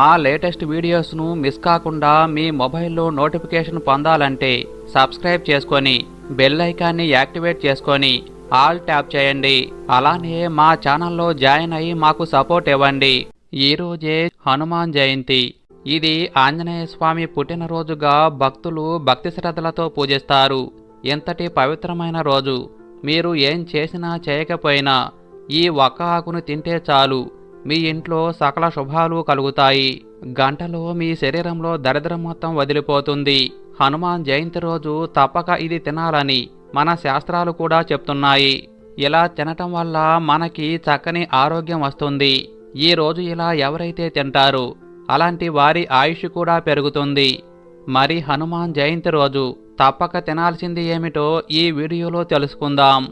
మా latest వీడియోస్ను miss కాకుండా మీ మొబైల్లో నోటిఫికేషన్ పొందాలంటే సబ్స్క్రైబ్ చేసుకొని బెల్ ఐకాన్ని యాక్టివేట్ చేసుకొని ఆల్ ట్యాప్ చేయండి. అలానే మా ఛానల్లో జాయిన్ అయ్యి మాకు సపోర్ట్ ఇవ్వండి. ఈరోజే హనుమాన్ జయంతి. ఇది ఆంజనేయ స్వామి పుట్టినరోజుగా భక్తులు భక్తి శ్రద్ధలతో పూజిస్తారు. ఇంతటి పవిత్రమైన రోజు. మీరు ఏం చేసినా చేయకపోయినా ఈ ఒక్క ఆకును తింటే చాలు. మీ ఇంట్లో సకల శుభాలు కలుగుతాయి. గంటలో మీ శరీరంలో దరిద్రం మొత్తం వదిలిపోతుంది. హనుమాన్ జయంతి రోజు తప్పక ఇది తినాలని మన శాస్త్రాలు కూడా చెప్తున్నాయి. ఇలా తినటం వల్ల మనకి చక్కని ఆరోగ్యం వస్తుంది. ఈ రోజు ఇలా ఎవరైతే తింటారో అలాంటి వారి ఆయుష్ కూడా పెరుగుతుంది. మరి హనుమాన్ జయంతి రోజు తప్పక తినాల్సింది ఏమిటో ఈ వీడియోలో తెలుసుకుందాం.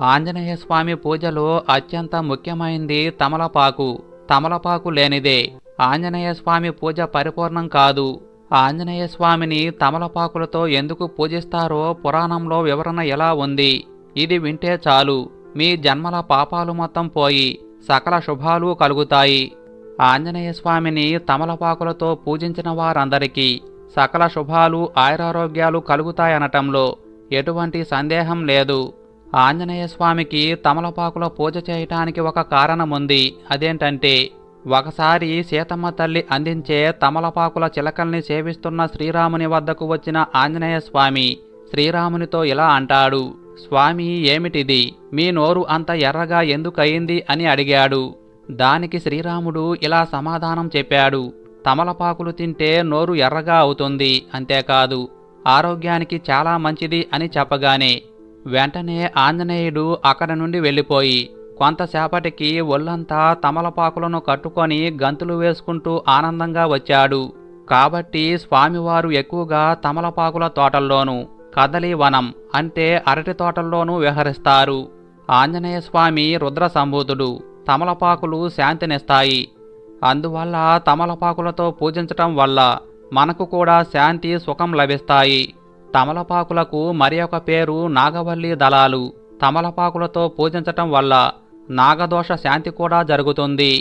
ఆంజనేయ స్వామి పూజలో అత్యంత ముఖ్యమైంది తమలపాకు. తమలపాకు లేనిదే ఆంజనేయ స్వామి పూజ పరిపూర్ణం కాదు. ఆంజనేయ స్వామిని తమలపాకులతో ఎందుకు పూజిస్తారో పురాణంలో వివరణ ఎలా ఉంది? ఇది వింటే చాలు. మీ జన్మల పాపాలు మొత్తం పోయి సకల శుభాలు కలుగుతాయి. ఆంజనేయ స్వామిని తమలపాకులతో పూజించిన వారందరికీ సకల శుభాలు ఆయురారోగ్యాలు కలుగుతాయనటంలో ఎటువంటి సందేహం లేదు. ఆంజనేయ స్వామికి తమలపాకులో పూజ చేయటానికి ఒక కారణముంది. అదేంటంటే ఒకసారి సీతమ్మ తల్లి అందించే తమలపాకుల చిలకల్ని సేవిస్తున్న శ్రీరాముని వద్దకు వచ్చిన ఆంజనేయ స్వామి శ్రీరామునితో ఇలా అంటాడు స్వామి ఏమిటిది? మీ నోరు అంత ఎర్రగా ఎందుకయింది? అని అడిగాడు. దానికి శ్రీరాముడు ఇలా సమాధానం చెప్పాడు తమలపాకులు తింటే నోరు ఎర్రగా అవుతుంది అంతేకాదు ఆరోగ్యానికి చాలా మంచిది అని చెప్పగానే వెంటనే ఆంజనేయుడు అక్కడి నుండి వెళ్ళిపోయి కొంతసేపటికి ఒళ్ళంతా తమలపాకులను కట్టుకొని గంతులు వేసుకుంటూ ఆనందంగా వచ్చాడు. కాబట్టి స్వామివారు ఎక్కువగా తమలపాకుల తోటల్లోనూ కదలి వనం అంటే అరటి తోటల్లోనూ విహరిస్తారు. ఆంజనేయ స్వామి రుద్ర సంభూతుడు తమలపాకులు శాంతినిస్తాయి అందువల్ల తమలపాకులతో పూజించటం వల్ల మనకు కూడా శాంతి సుఖం లభిస్తాయి. తమలపాకులకు మరి ఒక పేరు నాగవల్లి దళాలు. తమలపాకులతో పూజించటం వల్ల నాగదోష శాంతి కూడా జరుగుతుంది.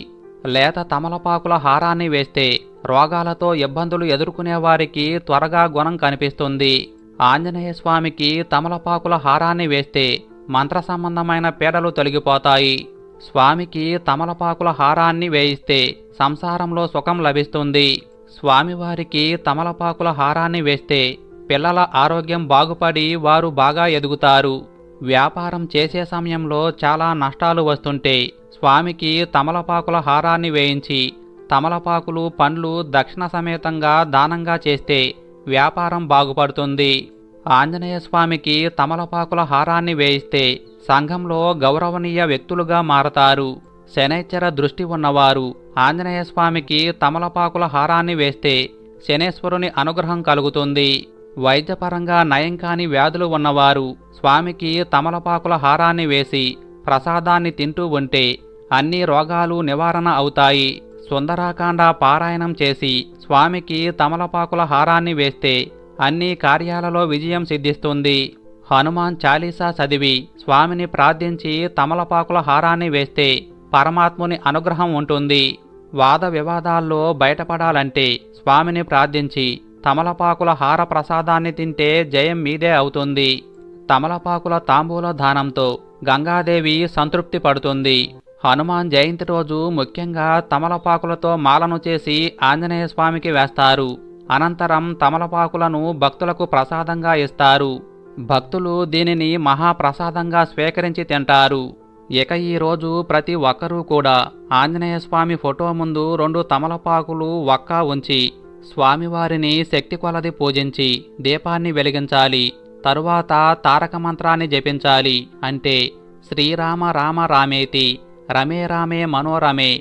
లేత తమలపాకుల హారాన్ని వేస్తే రోగాలతో ఇబ్బందులు ఎదుర్కొనే వారికి త్వరగా గుణం కనిపిస్తుంది. ఆంజనేయ స్వామికి తమలపాకుల హారాన్ని వేస్తే మంత్ర సంబంధమైన పీడలు తొలగిపోతాయి. స్వామికి తమలపాకుల హారాన్ని వేయిస్తే సంసారంలో సుఖం లభిస్తుంది. స్వామివారికి తమలపాకుల హారాన్ని వేస్తే పిల్లల ఆరోగ్యం బాగుపడి వారు బాగా ఎదుగుతారు. వ్యాపారం చేసే సమయంలో చాలా నష్టాలు వస్తుంటే స్వామికి తమలపాకుల హారాన్ని వేయించి తమలపాకులు పండ్లు దక్షిణ సమేతంగా దానంగా చేస్తే వ్యాపారం బాగుపడుతుంది. ఆంజనేయ స్వామికి తమలపాకుల హారాన్ని వేయిస్తే సంఘంలో గౌరవనీయ వ్యక్తులుగా మారతారు. శనైశ్చర దృష్టి ఉన్నవారు ఆంజనేయ స్వామికి తమలపాకుల హారాన్ని వేస్తే శనేశ్వరుని అనుగ్రహం కలుగుతుంది. వైద్యపరంగా నయం కాని వ్యాధులు ఉన్నవారు స్వామికి తమలపాకుల హారాన్ని వేసి ప్రసాదాన్ని తింటూ ఉంటే అన్ని రోగాలు నివారణ అవుతాయి. సుందరాకాండ పారాయణం చేసి స్వామికి తమలపాకుల హారాన్ని వేస్తే అన్ని కార్యాలలో విజయం సిద్ధిస్తుంది. హనుమాన్ చాలీసా చదివి స్వామిని ప్రార్థించి తమలపాకుల హారాన్ని వేస్తే పరమాత్ముని అనుగ్రహం ఉంటుంది. వాద వివాదాల్లో బయటపడాలంటే స్వామిని ప్రార్థించి తమలపాకుల హార ప్రసాదాన్ని తింటే జయం మీదే అవుతుంది. తమలపాకుల తాంబూల దానంతో గంగాదేవి సంతృప్తి పడుతుంది. హనుమాన్ జయంతి రోజు ముఖ్యంగా తమలపాకులతో మాలను చేసి ఆంజనేయ స్వామికి వేస్తారు. అనంతరం తమలపాకులను భక్తులకు ప్రసాదంగా ఇస్తారు. భక్తులు దీనిని మహాప్రసాదంగా స్వీకరించి తింటారు. ఇక ఈ రోజు ప్రతి ఒక్కరూ కూడా ఆంజనేయ స్వామి ఫోటో ముందు రెండు తమలపాకులు ఒక్క ఉంచి స్వామివారిని శక్తి కొలది పూజించి దీపాన్ని వెలిగించాలి తరువాత తారక మంత్రాన్ని జపించాలి అంటే శ్రీరామ రామ రామేతి రమే రామే మనోరమే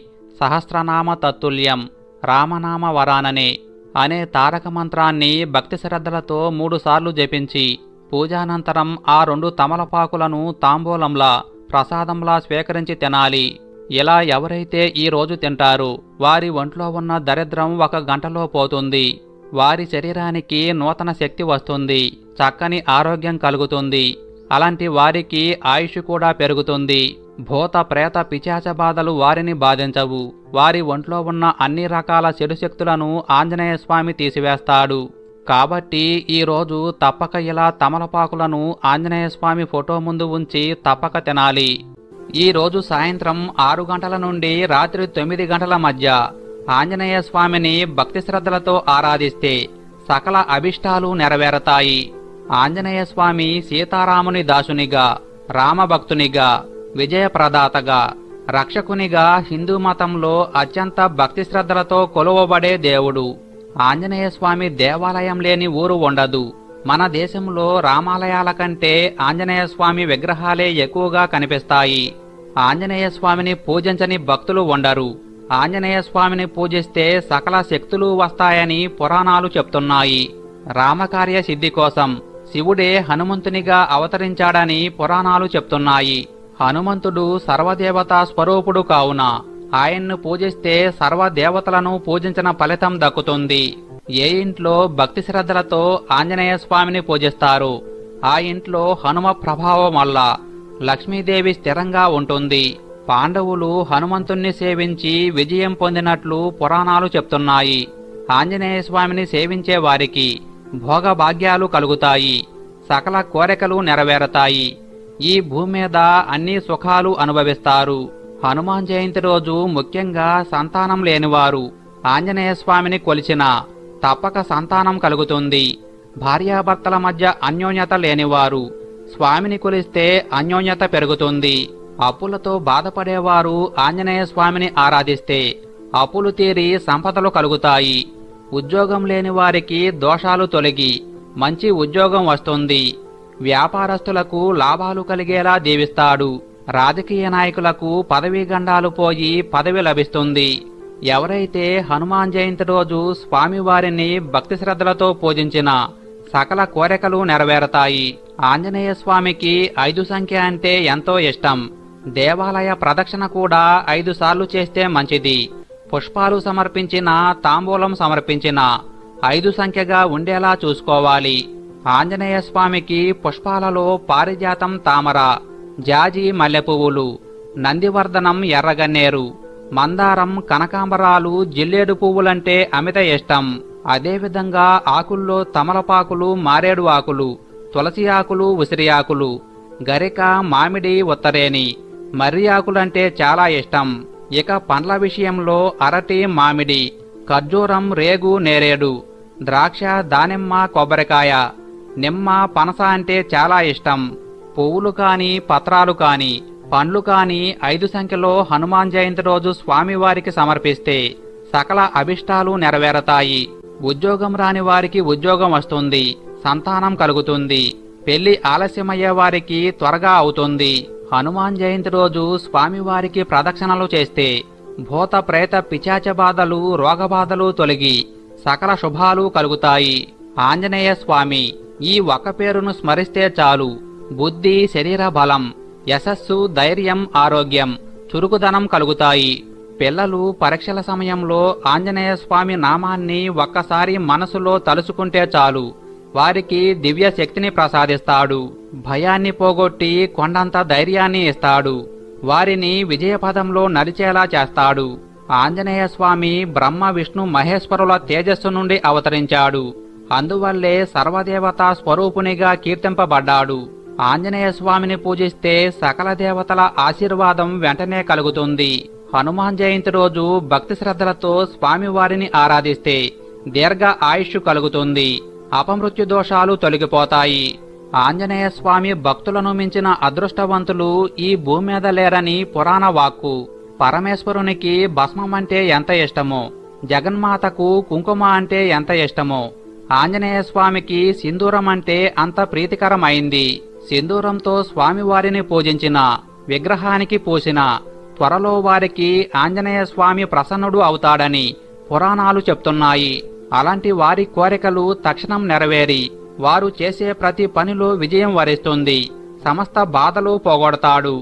సహస్రనామ తత్తుల్యం రామనామ వరాననే అనే తారక మంత్రాన్ని భక్తి శ్రద్ధలతో మూడుసార్లు జపించి పూజానంతరం ఆ రెండు తమలపాకులను తాంబూలంలా ప్రసాదంలా స్వీకరించి తినాలి. ఇలా ఎవరైతే ఈ రోజు తింటారు వారి ఒంట్లో ఉన్న దరిద్రం ఒక గంటలో పోతుంది. వారి శరీరానికి నూతన శక్తి వస్తుంది చక్కని ఆరోగ్యం కలుగుతుంది. అలాంటి వారికి ఆయుష్ కూడా పెరుగుతుంది. భూత ప్రేత పిచాచ బాధలు వారిని బాధించవు. వారి ఒంట్లో ఉన్న అన్ని రకాల చెడు శక్తులను ఆంజనేయ స్వామి తీసివేస్తాడు. కాబట్టి ఈరోజు తప్పక ఇలా తమలపాకులను ఆంజనేయ స్వామి ఫోటో ముందు ఉంచి తప్పక తినాలి. ఈ రోజు సాయంత్రం ఆరు గంటల నుండి రాత్రి తొమ్మిది గంటల మధ్య ఆంజనేయ స్వామిని భక్తి శ్రద్ధలతో ఆరాధిస్తే సకల అభిష్టాలు నెరవేరతాయి. ఆంజనేయ స్వామి సీతారాముని దాసునిగా రామభక్తునిగా విజయప్రదాతగా రక్షకునిగా హిందూ మతంలో అత్యంత భక్తి శ్రద్ధలతో కొలువబడే దేవుడు. ఆంజనేయ స్వామి దేవాలయం లేని ఊరు ఉండదు. మన దేశంలో రామాలయాల కంటే ఆంజనేయ స్వామి విగ్రహాలే ఎక్కువగా కనిపిస్తాయి. ఆంజనేయ స్వామిని పూజించని భక్తులు ఉండరు. ఆంజనేయ స్వామిని పూజిస్తే సకల శక్తులు వస్తాయని పురాణాలు చెప్తున్నాయి. రామకార్య సిద్ధి కోసం శివుడే హనుమంతునిగా అవతరించాడని పురాణాలు చెప్తున్నాయి. హనుమంతుడు సర్వదేవతా స్వరూపుడు కావున ఆయన్ను పూజిస్తే సర్వదేవతలను పూజించిన ఫలితం దక్కుతుంది. ఏ ఇంట్లో భక్తి శ్రద్ధలతో ఆంజనేయ స్వామిని పూజిస్తారు ఆ ఇంట్లో హనుమ ప్రభావం వల్ల లక్ష్మీదేవి స్థిరంగా ఉంటుంది. పాండవులు హనుమంతుణ్ణి సేవించి విజయం పొందినట్లు పురాణాలు చెప్తున్నాయి. ఆంజనేయ స్వామిని సేవించే వారికి భోగభాగ్యాలు కలుగుతాయి సకల కోరికలు నెరవేరతాయి. ఈ భూమి మీద అన్ని సుఖాలు అనుభవిస్తారు. హనుమాన్ జయంతి రోజు ముఖ్యంగా సంతానం లేనివారు ఆంజనేయ స్వామిని కొలిచిన తప్పక సంతానం కలుగుతుంది. భార్యాభర్తల మధ్య అన్యోన్యత లేనివారు. స్వామిని కొలిస్తే అన్యోన్యత పెరుగుతుంది. అప్పులతో బాధపడేవారు ఆంజనేయ స్వామిని ఆరాధిస్తే అప్పులు తీరి సంపదలు కలుగుతాయి. ఉద్యోగం లేని వారికి దోషాలు తొలగి మంచి ఉద్యోగం వస్తుంది. వ్యాపారస్తులకు లాభాలు కలిగేలా దీవిస్తాడు రాజకీయ నాయకులకు పదవీ గండాలు పోయి పదవి లభిస్తుంది. ఎవరైతే హనుమాన్ జయంతి రోజు స్వామివారిని భక్తి శ్రద్ధలతో పూజించిన సకల కోరికలు నెరవేరతాయి. ఆంజనేయ స్వామికి ఐదు సంఖ్య అంటే ఎంతో ఇష్టం. దేవాలయ ప్రదక్షిణ కూడా ఐదు సార్లు చేస్తే మంచిది. పుష్పాలు సమర్పించిన తాంబూలం సమర్పించిన ఐదు సంఖ్యగా ఉండేలా చూసుకోవాలి. ఆంజనేయ స్వామికి పుష్పాలలో పారిజాతం తామర జాజి మల్లెపువ్వులు నందివర్ధనం ఎర్రగన్నేరు మందారం కనకాంబరాలు జిల్లేడు పువ్వులంటే అమిత ఇష్టం. అదేవిధంగా ఆకుల్లో తమలపాకులు మారేడు ఆకులు తులసి ఆకులు ఉసిరి ఆకులు గరిక మామిడి ఉత్తరేని మర్రి ఆకులంటే చాలా ఇష్టం. ఇక పండ్ల విషయంలో అరటి మామిడి ఖర్జూరం రేగు నేరేడు ద్రాక్ష దానిమ్మ కొబ్బరికాయ. నిమ్మ పనస అంటే చాలా ఇష్టం. పువ్వులు కాని పత్రాలు కాని పండ్లు కాని ఐదు సంఖ్యలో హనుమాన్ జయంతి రోజు స్వామివారికి సమర్పిస్తే సకల అభిష్టాలు నెరవేరతాయి. ఉద్యోగం రాని వారికి ఉద్యోగం వస్తుంది. సంతానం కలుగుతుంది. పెళ్ళి ఆలస్యమయ్యే వారికి త్వరగా అవుతుంది. హనుమాన్ జయంతి రోజు స్వామివారికి ప్రదక్షిణలు చేస్తే భూత ప్రేత పిచాచ బాధలు రోగబాధలు తొలగి సకల శుభాలు కలుగుతాయి. ఆంజనేయ స్వామి ఈ ఒక్క పేరును స్మరిస్తే చాలు. బుద్ధి శరీర బలం. యశస్సు ధైర్యం ఆరోగ్యం చురుకుదనం కలుగుతాయి. పిల్లలు పరీక్షల సమయంలో ఆంజనేయ స్వామి నామాన్ని ఒక్కసారి మనసులో తలుచుకుంటే చాలు. వారికి దివ్య శక్తిని ప్రసాదిస్తాడు. భయాన్ని పోగొట్టి కొండంత ధైర్యాన్ని ఇస్తాడు. వారిని విజయపదంలో నడిచేలా చేస్తాడు. ఆంజనేయ స్వామి బ్రహ్మ విష్ణు మహేశ్వరుల తేజస్సు నుండి అవతరించాడు. అందువల్లే సర్వదేవతా స్వరూపునిగా కీర్తింపబడ్డాడు. ఆంజనేయ స్వామిని పూజిస్తే సకల దేవతల ఆశీర్వాదం వెంటనే కలుగుతుంది. హనుమాన్ జయంతి రోజు భక్తి శ్రద్ధలతో స్వామివారిని ఆరాధిస్తే దీర్ఘ ఆయుష్ కలుగుతుంది. అపమృత్యు దోషాలు తొలగిపోతాయి. ఆంజనేయ స్వామి భక్తులను మించిన అదృష్టవంతులు ఈ భూమి మీద లేరని పురాణ వాక్కు. పరమేశ్వరునికి భస్మం అంటే ఎంత ఇష్టమో జగన్మాతకు కుంకుమ అంటే ఎంత ఇష్టమో ఆంజనేయ స్వామికి సింధూరం అంటే అంత ప్రీతికరమైంది. సింధూరంతో స్వామివారిని పూజించిన విగ్రహానికి పూసిన త్వరలో వారికి ఆంజనేయ స్వామి ప్రసన్నుడు అవుతాడని పురాణాలు చెప్తున్నాయి. అలాంటి వారి కోరికలు తక్షణం నెరవేరి వారు చేసే ప్రతి పనిలో విజయం వరిస్తుంది సమస్త బాధలు పోగొడతాడు.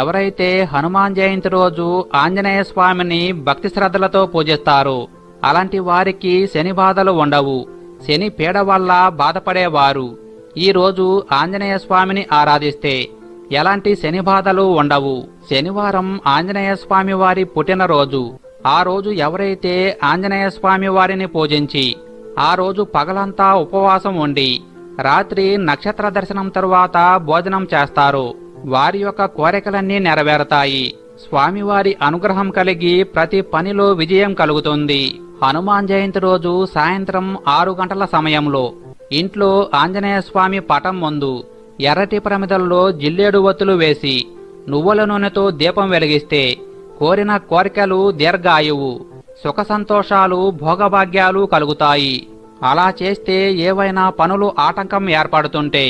ఎవరైతే హనుమాన్ జయంతి రోజు ఆంజనేయ స్వామిని భక్తి శ్రద్ధలతో పూజిస్తారో అలాంటి వారికి శని బాధలు ఉండవు. శని పీడ వల్ల బాధపడేవారు ఈరోజు ఆంజనేయ స్వామిని ఆరాధిస్తే ఎలాంటి శని బాధలు ఉండవు. శనివారం ఆంజనేయ స్వామి వారి పుట్టినరోజు ఆ రోజు ఎవరైతే ఆంజనేయ స్వామి వారిని పూజించి ఆ రోజు పగలంతా ఉపవాసం ఉండి రాత్రి నక్షత్ర దర్శనం తరువాత భోజనం చేస్తారు వారి యొక్క కోరికలన్నీ నెరవేరతాయి. స్వామివారి అనుగ్రహం కలిగి ప్రతి పనిలో విజయం కలుగుతుంది. హనుమాన్ జయంతి రోజు సాయంత్రం ఆరు గంటల సమయంలో ఇంట్లో ఆంజనేయ స్వామి పటం ముందు ఎర్రటి ప్రమిదల్లో జిల్లేడు ఒత్తులు వేసి నువ్వుల నూనెతో దీపం వెలిగిస్తే కోరిన కోరికలు దీర్ఘాయువు సుఖ సంతోషాలు భోగభాగ్యాలు కలుగుతాయి. అలా చేస్తే ఏవైనా పనులు ఆటంకం ఏర్పడుతుంటే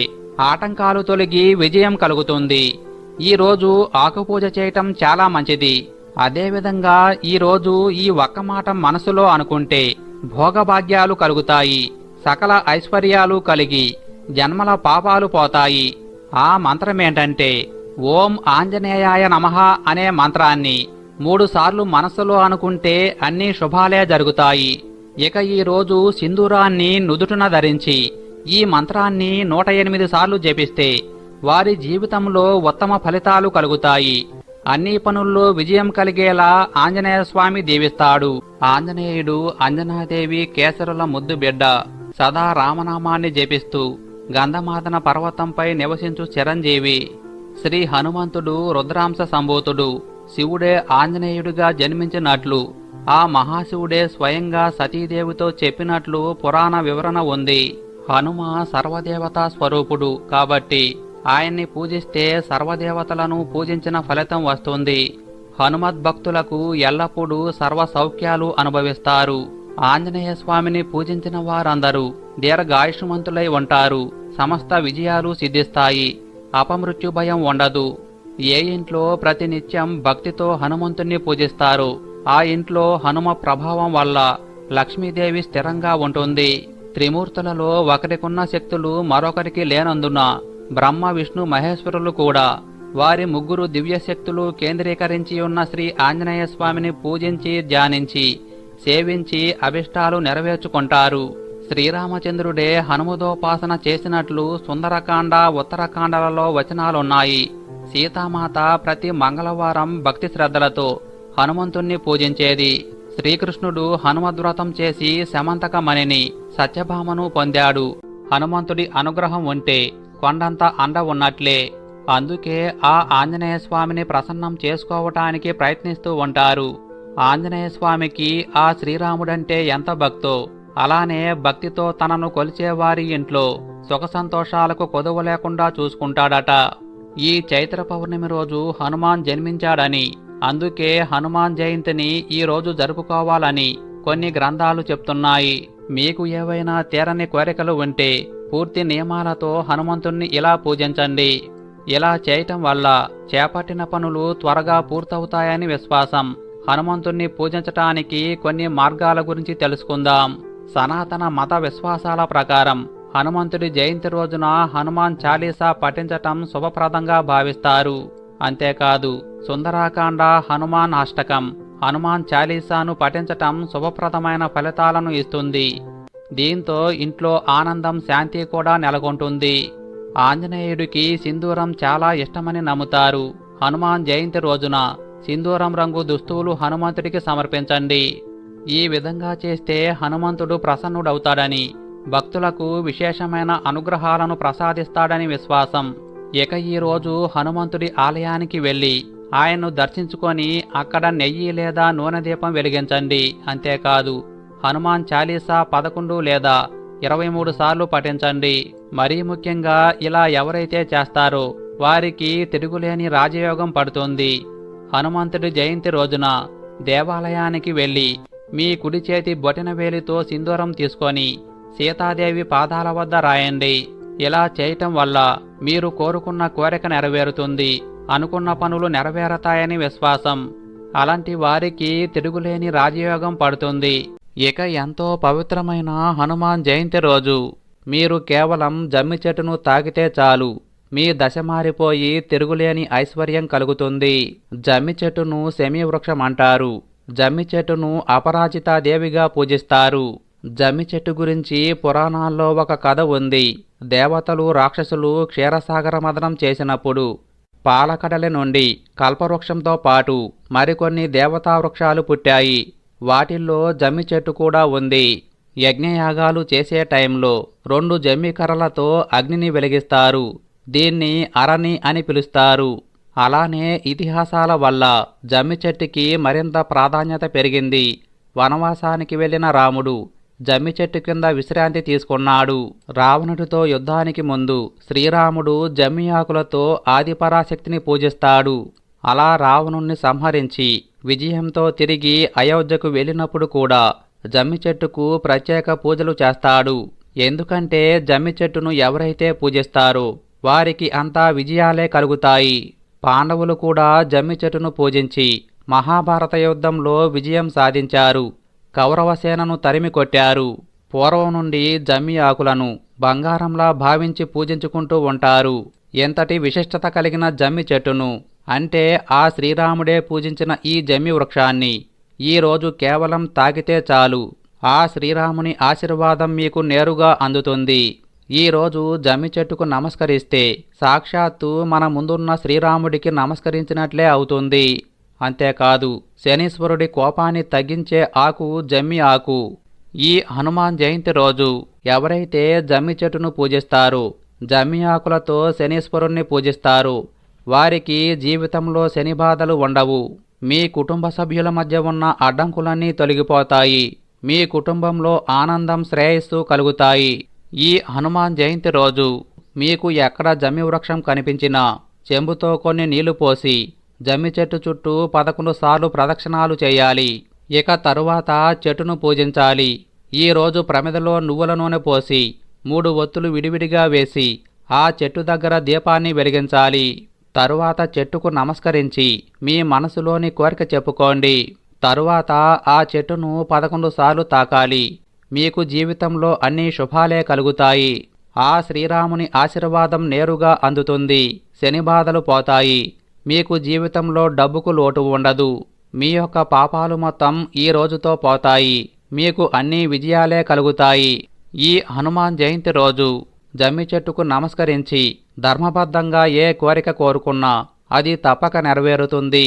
ఆటంకాలు తొలగి విజయం కలుగుతుంది. ఈ రోజు ఆకుపూజ చేయటం చాలా మంచిది. అదేవిధంగా ఈరోజు ఈ ఒక్క మాట మనసులో అనుకుంటే భోగభాగ్యాలు కలుగుతాయి సకల ఐశ్వర్యాలు కలిగి జన్మల పాపాలు పోతాయి. ఆ మంత్రమేంటంటే ఓం ఆంజనేయాయ నమః అనే మంత్రాన్ని మూడుసార్లు మనసులో అనుకుంటే అన్ని శుభాలే జరుగుతాయి. ఇక ఈరోజు సింధూరాన్ని నుదుటున ధరించి ఈ మంత్రాన్ని నూట ఎనిమిది సార్లు జపిస్తే వారి జీవితంలో ఉత్తమ ఫలితాలు కలుగుతాయి. అన్ని పనుల్లో విజయం కలిగేలా ఆంజనేయ స్వామి దీవిస్తాడు. ఆంజనేయుడు అంజనాదేవి కేసరుల ముద్దు బిడ్డ. సదా రామనామాన్ని జపిస్తూ గంధమాదన పర్వతంపై నివసించు చిరంజీవి. శ్రీ హనుమంతుడు రుద్రాంశ సంభూతుడు. శివుడే ఆంజనేయుడిగా జన్మించినట్లు. ఆ మహాశివుడే స్వయంగా సతీదేవితో చెప్పినట్లు పురాణ వివరణ ఉంది. హనుమ సర్వదేవతా స్వరూపుడు కాబట్టి ఆయన్ని పూజిస్తే సర్వదేవతలను పూజించిన ఫలితం వస్తుంది. హనుమద్భక్తులకు ఎల్లప్పుడూ సర్వ సౌఖ్యాలు అనుభవిస్తారు. ఆంజనేయ స్వామిని పూజించిన వారందరూ దీర్ఘాయుష్మంతులై ఉంటారు. సమస్త విజయాలు సిద్ధిస్తాయి. అపమృత్యు భయం ఉండదు. ఏ ఇంట్లో ప్రతినిత్యం భక్తితో హనుమంతుణ్ణి పూజిస్తారు. ఆ ఇంట్లో హనుమ ప్రభావం వల్ల లక్ష్మీదేవి స్థిరంగా ఉంటుంది. త్రిమూర్తులలో ఒకరికున్న శక్తులు మరొకరికి లేనందున బ్రహ్మ విష్ణు మహేశ్వరులు కూడా వారి ముగ్గురు దివ్య శక్తులు కేంద్రీకరించి ఉన్న శ్రీ ఆంజనేయ స్వామిని పూజించి ధ్యానించి సేవించి అభిష్టాలు నెరవేర్చుకుంటారు. శ్రీరామచంద్రుడే హనుమదోపాసన చేసినట్లు సుందరకాండ ఉత్తరకాండలలో వచనాలున్నాయి. సీతామాత ప్రతి మంగళవారం భక్తి శ్రద్ధలతో హనుమంతుణ్ణి పూజించేది. శ్రీకృష్ణుడు హనుమద్వ్రతం చేసి శమంతకమణిని సత్యభామను పొందాడు. హనుమంతుడి అనుగ్రహం ఉంటే కొండంత అండ ఉన్నట్లే. అందుకే ఆ ఆంజనేయ స్వామిని ప్రసన్నం చేసుకోవటానికి ప్రయత్నిస్తూ ఉంటారు. ఆంజనేయ స్వామికి ఆ శ్రీరాముడంటే ఎంత భక్తో. అలానే భక్తితో తనను కొలిచేవారి ఇంట్లో సుఖ సంతోషాలకు కొదువ లేకుండా చూసుకుంటాడట. ఈ చైత్ర పౌర్ణమి రోజు హనుమాన్ జన్మించాడని అందుకే హనుమాన్ జయంతిని ఈ రోజు జరుపుకోవాలని కొన్ని గ్రంథాలు చెప్తున్నాయి. మీకు ఏవైనా తీరని కోరికలు ఉంటే పూర్తి నియమాలతో హనుమంతుణ్ణి ఇలా పూజించండి. ఇలా చేయటం వల్ల చేపట్టిన పనులు త్వరగా పూర్తవుతాయని విశ్వాసం. హనుమంతుణ్ణి పూజించటానికి కొన్ని మార్గాల గురించి తెలుసుకుందాం. సనాతన మత విశ్వాసాల ప్రకారం హనుమంతుడి జయంతి రోజున హనుమాన్ చాలీసా పఠించటం శుభప్రదంగా భావిస్తారు. అంతేకాదు సుందరాకాండ హనుమాన్ అష్టకం. హనుమాన్ చాలీసాను పఠించటం శుభప్రదమైన ఫలితాలను ఇస్తుంది. దీంతో ఇంట్లో ఆనందం శాంతి కూడా నెలకొంటుంది. ఆంజనేయుడికి సింధూరం చాలా ఇష్టమని నమ్ముతారు. హనుమాన్ జయంతి రోజున సింధూరం రంగు దుస్తువులు హనుమంతుడికి సమర్పించండి. ఈ విధంగా చేస్తే హనుమంతుడు ప్రసన్నుడవుతాడని భక్తులకు విశేషమైన అనుగ్రహాలను ప్రసాదిస్తాడని విశ్వాసం. ఇక ఈ రోజు హనుమంతుడి ఆలయానికి వెళ్ళి ఆయన్ను దర్శించుకొని అక్కడ నెయ్యి లేదా నూనె దీపం వెలిగించండి. అంతేకాదు హనుమాన్ చాలీసా పదకొండు లేదా ఇరవై మూడు సార్లు పఠించండి. మరీ ముఖ్యంగా ఇలా ఎవరైతే చేస్తారో వారికి తిరుగులేని రాజయోగం పడుతుంది. హనుమంతుడి జయంతి రోజున దేవాలయానికి వెళ్ళి మీ కుడి చేతి బొటిన వేలితో సింధూరం తీసుకొని సీతాదేవి పాదాల వద్ద రాయండి. ఇలా చేయటం వల్ల మీరు కోరుకున్న కోరిక నెరవేరుతుంది. అనుకున్న పనులు నెరవేరతాయని విశ్వాసం. అలాంటి వారికి తిరుగులేని రాజయోగం పడుతుంది. ఇక ఎంతో పవిత్రమైన హనుమాన్ జయంతి రోజు. మీరు కేవలం జమ్మి చెట్టును తాకితే చాలు. మీ దశ మారిపోయి తిరుగులేని ఐశ్వర్యం కలుగుతుంది. జమ్మి చెట్టును శమీ వృక్షం అంటారు. జమ్మి చెట్టును అపరాజితాదేవిగా పూజిస్తారు. జమ్మి చెట్టు గురించి పురాణాల్లో ఒక కథ ఉంది. దేవతలు రాక్షసులు క్షీరసాగర మదనం చేసినప్పుడు పాలకడలి నుండి కల్పవృక్షంతో పాటు మరికొన్ని దేవతా వృక్షాలు పుట్టాయి. వాటిల్లో జమ్మి చెట్టు కూడా ఉంది. యజ్ఞయాగాలు చేసే టైంలో రెండు జమ్మి కర్రలతో అగ్నిని వెలిగిస్తారు. దీన్ని అరణి అని పిలుస్తారు. అలానే ఇతిహాసాల వల్ల జమ్మి చెట్టుకి మరింత ప్రాధాన్యత పెరిగింది. వనవాసానికి వెళ్ళిన రాముడు జమ్మి చెట్టు కింద విశ్రాంతి తీసుకున్నాడు. రావణుడితో యుద్ధానికి ముందు శ్రీరాముడు జమ్మి ఆకులతో ఆదిపరాశక్తిని పూజిస్తాడు. అలా రావణుణ్ణి సంహరించి విజయంతో తిరిగి అయోధ్యకు వెళ్ళినప్పుడు కూడా జమ్మి చెట్టుకు ప్రత్యేక పూజలు చేస్తాడు. ఎందుకంటే జమ్మి చెట్టును ఎవరైతే పూజిస్తారో వారికి అంతా విజయాలే కలుగుతాయి. పాండవులు కూడా జమ్మి చెట్టును పూజించి మహాభారత యుద్ధంలో విజయం సాధించారు. కౌరవసేనను తరిమి కొట్టారు. పూర్వం నుండి జమ్మి ఆకులను బంగారంలా భావించి పూజించుకుంటూ ఉంటారు. ఎంతటి విశిష్టత కలిగిన జమ్మి చెట్టును? అంటే ఆ శ్రీరాముడే పూజించిన ఈ జమ్మి వృక్షాన్ని. ఈ రోజు కేవలం తాకితే చాలు. ఆ శ్రీరాముని ఆశీర్వాదం మీకు నేరుగా అందుతుంది. ఈ రోజు జమ్మి చెట్టుకు నమస్కరిస్తే సాక్షాత్తు మన ముందున్న శ్రీరాముడికి నమస్కరించినట్లే అవుతుంది. అంతేకాదు శనీశ్వరుడి కోపాన్ని తగ్గించే ఆకు జమ్మి ఆకు. ఈ హనుమాన్ జయంతి రోజు ఎవరైతే జమ్మి చెట్టును పూజిస్తారు జమ్మి ఆకులతో శనీశ్వరుణ్ణి పూజిస్తారు వారికి జీవితంలో శని బాధలు ఉండవు. మీ కుటుంబ సభ్యుల మధ్య ఉన్న అడ్డంకులన్నీ తొలగిపోతాయి. మీ కుటుంబంలో ఆనందం శ్రేయస్సు కలుగుతాయి. ఈ హనుమాన్ జయంతి రోజు మీకు ఎక్కడ జమ్మి వృక్షం కనిపించినా చెంబుతో కొన్ని నీళ్ళు పోసి జమ్మి చెట్టు చుట్టూ పదకొండు సార్లు ప్రదక్షిణాలు చేయాలి. ఇక తరువాత చెట్టును పూజించాలి. ఈరోజు ప్రమిదలో నువ్వుల నూనె పోసి మూడు ఒత్తులు విడివిడిగా వేసి ఆ చెట్టు దగ్గర దీపాన్ని వెలిగించాలి. తరువాత చెట్టుకు నమస్కరించి మీ మనసులోని కోరిక చెప్పుకోండి. తరువాత ఆ చెట్టును పదకొండు సార్లు తాకాలి. మీకు జీవితంలో అన్ని శుభాలే కలుగుతాయి. ఆ శ్రీరాముని ఆశీర్వాదం నేరుగా అందుతుంది. శని బాధలు పోతాయి. మీకు జీవితంలో డబ్బుకు లోటు ఉండదు. మీ యొక్క పాపాలు మొత్తం ఈ రోజుతో పోతాయి. మీకు అన్ని విజయాలే కలుగుతాయి. ఈ హనుమాన్ జయంతి రోజు జమ్మి చెట్టుకు నమస్కరించి ధర్మబద్ధంగా ఏ కోరిక కోరుకున్నా అది తప్పక నెరవేరుతుంది.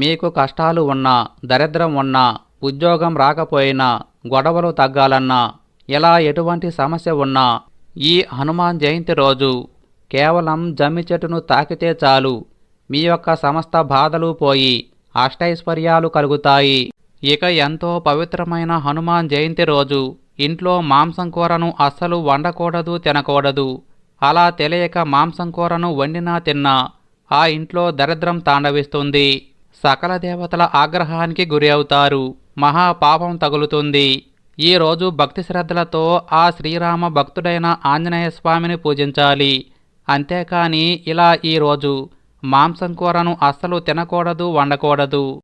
మీకు కష్టాలు ఉన్నా దరిద్రం ఉన్నా ఉద్యోగం రాకపోయినా గొడవలు తగ్గాలన్నా ఇలా ఎటువంటి సమస్య ఉన్నా ఈ హనుమాన్ జయంతి రోజు కేవలం జమ్మి చెట్టును తాకితే చాలు. మీ యొక్క సమస్త బాధలు పోయి అష్టైశ్వర్యాలు కలుగుతాయి. ఇక ఎంతో పవిత్రమైన హనుమాన్ జయంతి రోజు ఇంట్లో మాంసం కూరను అస్సలు వండకూడదు తినకూడదు. అలా తెలియక మాంసం కూరను వండినా తిన్నా ఆ ఇంట్లో దరిద్రం తాండవిస్తుంది. సకల దేవతల ఆగ్రహానికి గురి అవుతారు. మహాపాపం తగులుతుంది. ఈ రోజు భక్తి శ్రద్ధలతో ఆ శ్రీరామ భక్తుడైన ఆంజనేయ స్వామిని పూజించాలి. అంతేకాని ఇలా ఈరోజు మాంసం కూరను అస్సలు తినకూడదు వండకూడదు.